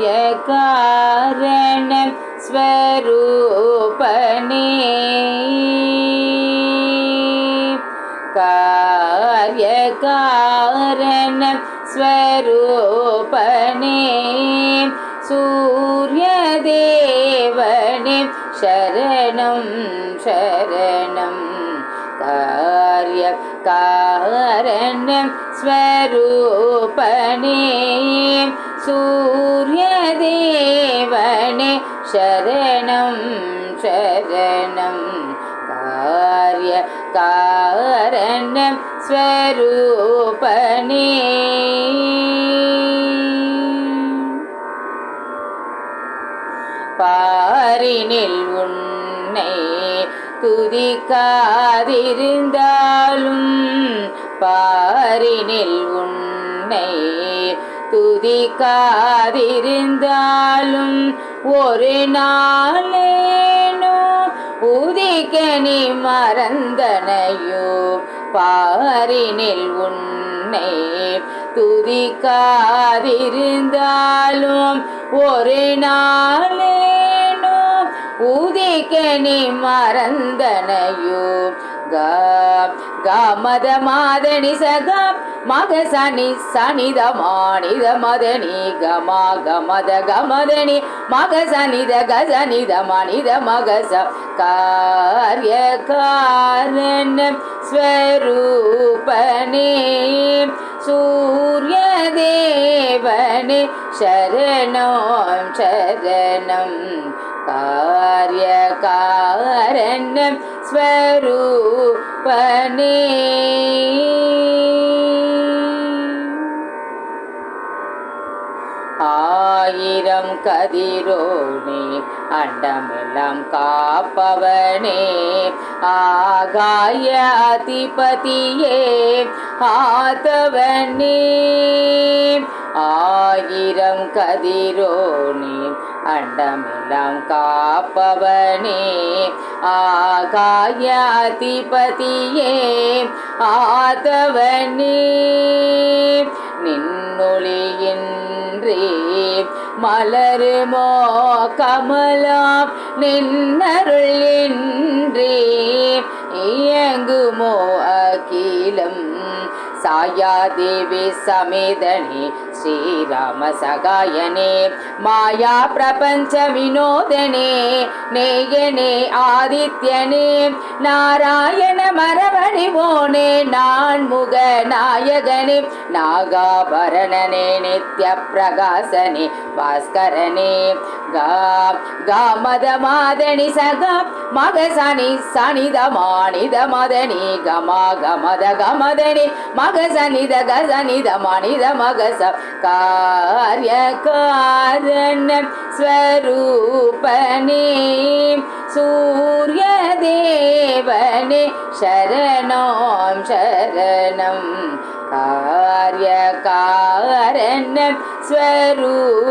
कारण स्वरूपपणे कार्यकारण स्वरोपणे सूर्यदेव शरणं शरणं कार्यकाररण स्वरूपे சூரியதேவனே சரணம் சரணம். காரிய காரணம் ஸ்வரூபனே. பாரினில் உன்னை துதிக்காதிருந்தாலும் பாரினில் உன்னை துதிக்காதிருந்தாலும் ஒரு நாளேனோ உதிக்க நீ மறந்தனையோ பாரினில் உன்னை துதிக்காதிருந்தாலும் ஒரு நாளேனோ உதிக்க நீ மறந்தனையோ கா கமத மாதனி சக மக சனி சனித மானித மதனி கமா கமத கமதனி மக சனித கசனித மனித மகச காரிய காரண ஸ்வரூபனே. சூரிய தேவனே சரணம் சரணம். காரிய காரணம் ஸ்வரூபனே ஆயிரம் கதிரோனே அண்டமெல்லாம் காப்பவனே. ஆகாய அதிபதியே ஆதவனே. ஆயிரம் கதிரோனே அண்டமெல்லாம் காப்பவனே. ஆகாய அதிபதியே ஆதவனே. நின்னொழியின்றே மலருமோ கமலாம் நின்னருள் இன்றி இயங்குமோ அகிலம் சாயாதேவி சமேதனே ஸ்ரீராம சகாயனே மாயா பிரபஞ்ச வினோதனே நேயனே ஆதித்யனே நாராயண மரவடிவோனே நான் முக நாயகனே நாகாபரணனே நித்ய பிரகாசனே பாஸ்கரனே கா காமத மாதனி சக மகசனி சனித மானித மதனி கமா கமத கமதனி மக மகசனித கசனித மனித மகச காரிய காரண ஸ்வரூபனே சூரிய தேவனே சரணம் சரணம் காரிய காரண ஸ்வரூபனே